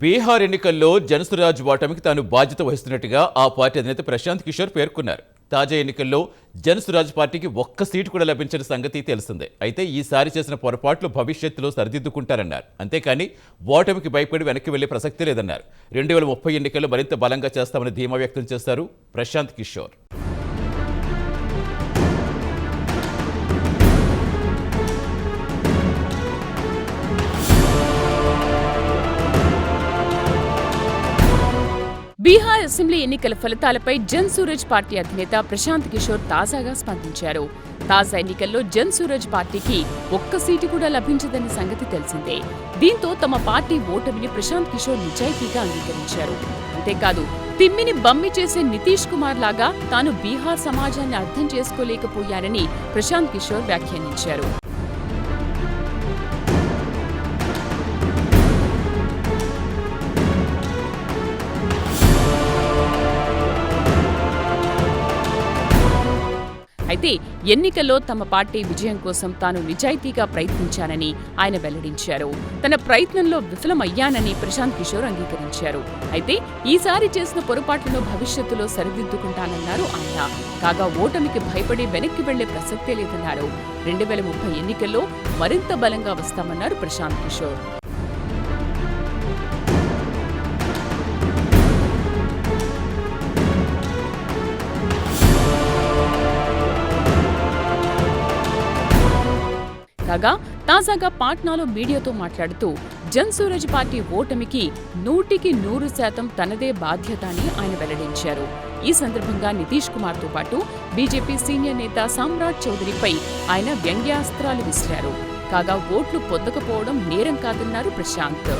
బీహార్ ఎన్నికల్లో జనసురాజ్ ఓటమికి తాను బాధ్యత వహిస్తున్నట్టుగా ఆ పార్టీ అధినేత ప్రశాంత్ కిషోర్ పేర్కొన్నారు. తాజా ఎన్నికల్లో జనసురాజ్ పార్టీకి ఒక్క సీటు కూడా లభించిన సంగతి తెలిసిందే. అయితే ఈసారి చేసిన పొరపాట్లు భవిష్యత్తులో సరిదిద్దుకుంటారన్నారు. అంతేకాని ఓటమికి భయపడి వెనక్కి వెళ్ళే ప్రసక్తి లేదన్నారు. రెండు వేల ముప్పై ఎన్నికల్లో మరింత బలంగా చేస్తామని ధీమా వ్యక్తం చేశారు ప్రశాంత్ కిషోర్. బీహార్ అసెంబ్లీ ఎన్నికల ఫలితాలపై జన్ సూరజ్ పార్టీ అధినేత ప్రశాంత్ కిషోర్ తాజాగా స్పందించారు. తాజా ఎన్నికల్లో జన్ సూరజ్ పార్టీకి ఒక్క సీటు కూడా లభించదన్న సంగతి తెలిసిందే. దీంతో తమ పార్టీ ఓటమిని ప్రశాంత్ కిషోర్ నిజాయితీగా అంగీకరించారు. అంతేకాదు తిమ్మిని బమ్మి చేసే నితీష్ కుమార్ లాగా తాను బీహార్ సమాజాన్ని అర్థం చేసుకోలేకపోయానని ప్రశాంత్ కిషోర్ వ్యాఖ్యానించారు. అయితే ఎన్నికల్లో తమ పార్టీ విజయం కోసం తాను నిజాయితీగా ప్రయత్నించానని ఆయన వెల్లడించారు. తన ప్రయత్నంలో విఫలమయ్యానని ప్రశాంత్ కిషోర్ అంగీకరించారు. అయితే ఈసారి చేసిన పొరపాట్లను భవిష్యత్తులో సరిదిద్దుకుంటానన్నారు ఆయన. కాగా ఓటమికి భయపడి వెనక్కి వెళ్ళే ప్రసక్తే లేదన్నారు. రెండు వేల ముప్పై ఎన్నికల్లో మరింత బలంగా వస్తామన్నారు ప్రశాంత్ కిషోర్. కాగా తాజాగా పాట్నాలో మీడియాతో మాట్లాడుతూ జన్ సూరజ్ పార్టీ ఓటమికి నూటికి నూరు శాతం తనదే బాధ్యత అని ఆయన వెల్లడించారు. ఈ సందర్భంగా నితీష్ కుమార్తో పాటు బీజేపీ సీనియర్ నేత సామ్రాట్ చౌదరిపై ఆయన వ్యంగ్యాస్త్రాలు విసిరారు. కాగా ఓట్లు పొందకపోవడం నేరం కాదన్నారు ప్రశాంత్.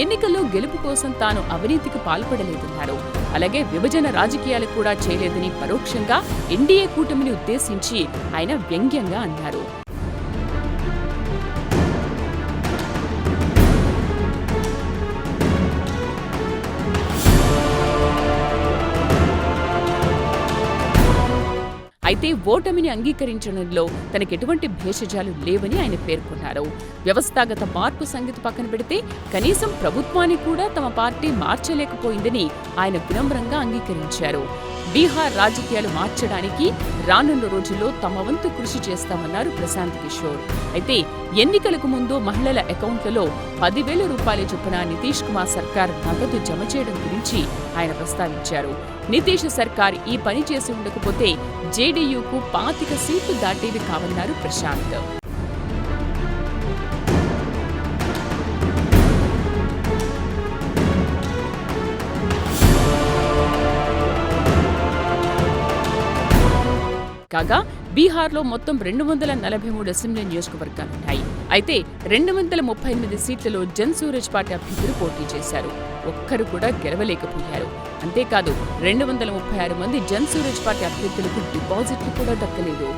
ఎన్నికల్లో గెలుపు కోసం తాను అవినీతికి పాల్పడలేదన్నారు. అలాగే విభజన రాజకీయాలు కూడా చేయలేదని పరోక్షంగా ఎన్డీఏ కూటమిని ఉద్దేశించి ఆయన వ్యంగ్యంగా అన్నారు. అయితే ఓటమిని అంగీకరించడంలో తనకెటువంటి భేషజాలు లేవని ఆయన పేర్కొన్నారు. వ్యవస్థాగత మార్పు సంగతి పక్కన పెడితే కనీసం ప్రభుత్వాన్ని కూడా తమ పార్టీ మార్చలేకపోయిందని ఆయన వినమ్రంగా అంగీకరించారు. బీహార్ రాజకీయాలు మార్చడానికి రానున్న రోజుల్లో తమ వంతు కృషి చేస్తామన్నారు ప్రశాంత్ కిషోర్. అయితే ఎన్నికలకు ముందు మహిళల అకౌంట్లలో పదివేల రూపాయల చొప్పున నితీష్ కుమార్ సర్కార్ నగదు జమ చేయడం గురించి ఆయన ప్రస్తావించారు. నితీష్ సర్కార్ ఈ పని చేసి ఉండకపోతే జేడీయూకు పాతిక సీట్లు దాటేవి కావన్నారు ప్రశాంత్. కాగా బీహార్లో మొత్తం రెండు వందల నలభై మూడు అసెంబ్లీ నియోజకవర్గాలున్నాయి అయితే రెండు వందల ముప్పై ఎనిమిది సీట్లలో జన్ సూరజ్ పార్టీ అభ్యర్థులు పోటీ చేశారు. ఒక్కరు కూడా గెలవలేకపోయారు. అంతేకాదు రెండు వందల ముప్పై ఆరు మంది జన్ సూరజ్ పార్టీ అభ్యర్థులకు డిపాజిట్లు కూడా దక్కలేదు.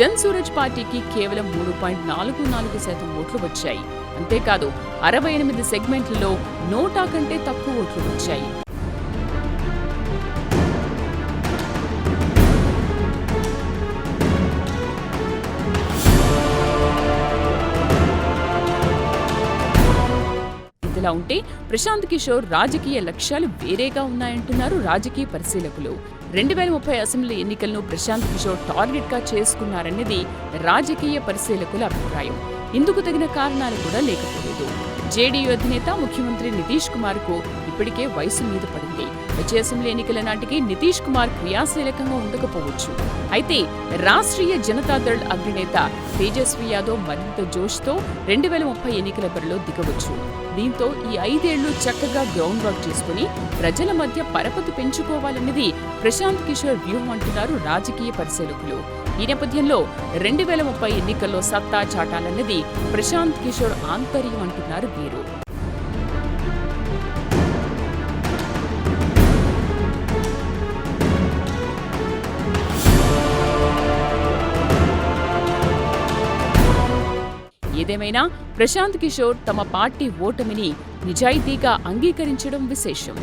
జన్ సూరజ్ పార్టీకి కేవలం మూడు పాయింట్ నాలుగు నాలుగు శాతం ఓట్లు వచ్చాయి. అంతేకాదు అరవై ఎనిమిది సెగ్మెంట్లలో నోటా కంటే తక్కువ ఓట్లు వచ్చాయి. ఇలా ఉంటే ప్రశాంత్ కిషోర్ రాజకీయ లక్ష్యాలు వేరేగా ఉన్నాయంటున్నారు రాజకీయ పరిశీలకులు. రెండు వేల ముప్పై అసెంబ్లీ ఎన్నికలను ప్రశాంత్ కిషోర్ టార్గెట్గా చేసుకున్నారన్నది రాజకీయ పరిశీలకుల అభిప్రాయం. ఇందుకు తగిన కారణాలు కూడా లేకపోలేదు. జేడీయూ అధినేత ముఖ్యమంత్రి నితీష్ కుమార్కు ఇప్పటికే వయసు మీద పడింది. వచ్చే అసెంబ్లీ ఎన్నికల నాటికి నితీష్ కుమార్ క్రియాశీలకంగా ఉండకపోవచ్చు. అయితే రాష్ట్రీయ జనతాదళ్ అగ్రనేత తేజస్వి యాదవ్ మరింత జోష్తో రెండు వేల ముప్పై ఎన్నికల బరిలో దిగవచ్చు. దీంతో ఈ ఐదేళ్ళు చక్కగా గ్రౌండ్ వర్క్ చేసుకుని ప్రజల మధ్య పరపతి పెంచుకోవాలన్నది ప్రశాంత్ కిషోర్ వ్యూహం అంటున్నారు రాజకీయ పరిశీలకులు. ఈ నేపథ్యంలో రెండు వేల ముప్పై ఎన్నికల్లో సత్తా చాటాలన్నది ప్రశాంత్ కిషోర్ ఆంతర్యం అంటున్నారు వీరు. ఏదేమైనా ప్రశాంత్ కిషోర్ తమ పార్టీ ఓటమిని నిజాయితీగా అంగీకరించడం విశేషం.